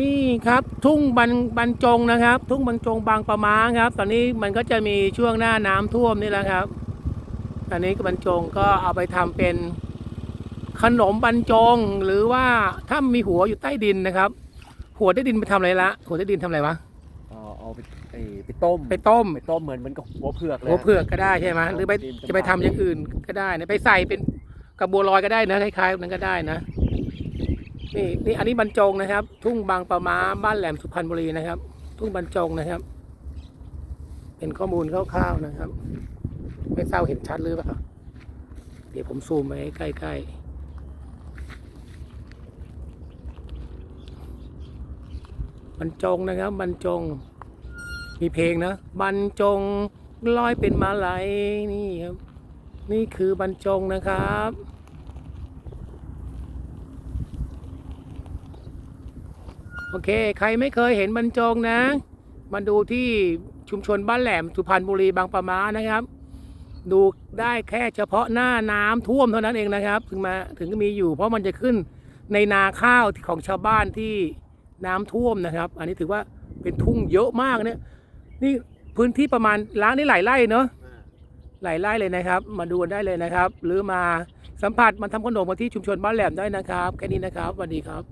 นี่ครับทุ่งบรรบรรจงนะครับ ทุ่งบรรจงบางปะมาครับ ตอนนี้มันก็จะมีช่วงหน้าน้ำท่วมนี่แหละครับ ตอนนี้ก็บรรจงก็เอาไปทำเป็นขนมบรรจงหรือว่าถ้ามีหัวอยู่ใต้ดินนะครับ หัวใต้ดินไปทำอะไรละหัวใต้ดินทำอะไรวะเอาเอาไปไอ้ไปต้มไปต้มไปต้มเหมือนเหมันกับหัวเผือกเลยหัวเผือกก็ได้ใช่ไหมหรือไปจะไปทำอย่างอื่นก็ได้นะไปใส่เป็นกระบัวลอยก็ได้นะคล้ายๆนั้นก็ได้นะ นี่นี่อันนี้บรรจงนะครับ ทุ่งบางปะมาบ้านแหลมสุพรรณบุรีนะครับ ทุ่งบรรจงนะครับ เป็นข้อมูลคร่าวๆนะครับ ไม่ทราบเห็นชัดหรือเปล่าเดี๋ยวผมซูมไปใกล้ๆบรรจงนะครับบรรจง มีเพลงนะบรรจงลอยเป็นมาลัยนี่ครับ นี่คือบรรจงนะครับ โอเค ใครไม่เคยเห็นบรรจงนะ มาดูที่ชุมชนบ้านแหลมสุพรรณบุรีบางปะมานะครับ ดูได้แค่เฉพาะหน้าน้ำท่วมเท่านั้นเองนะครับ ถึงมาถึงมีอยู่ เพราะมันจะขึ้นในนาข้าวของชาวบ้านที่น้ำท่วมนะครับ อันนี้ถือว่าเป็นทุ่งเยอะมากเนี่ยนี่พื้นที่ประมาณล้างนี่หลายไร่เนาะหลายไร่เลยนะครับ มาดูได้เลยนะครับ หรือมาสัมผัสมาทำขนมมาที่ชุมชนบ้านแหลมได้นะครับแค่นี้นะครับสวัสดีครับ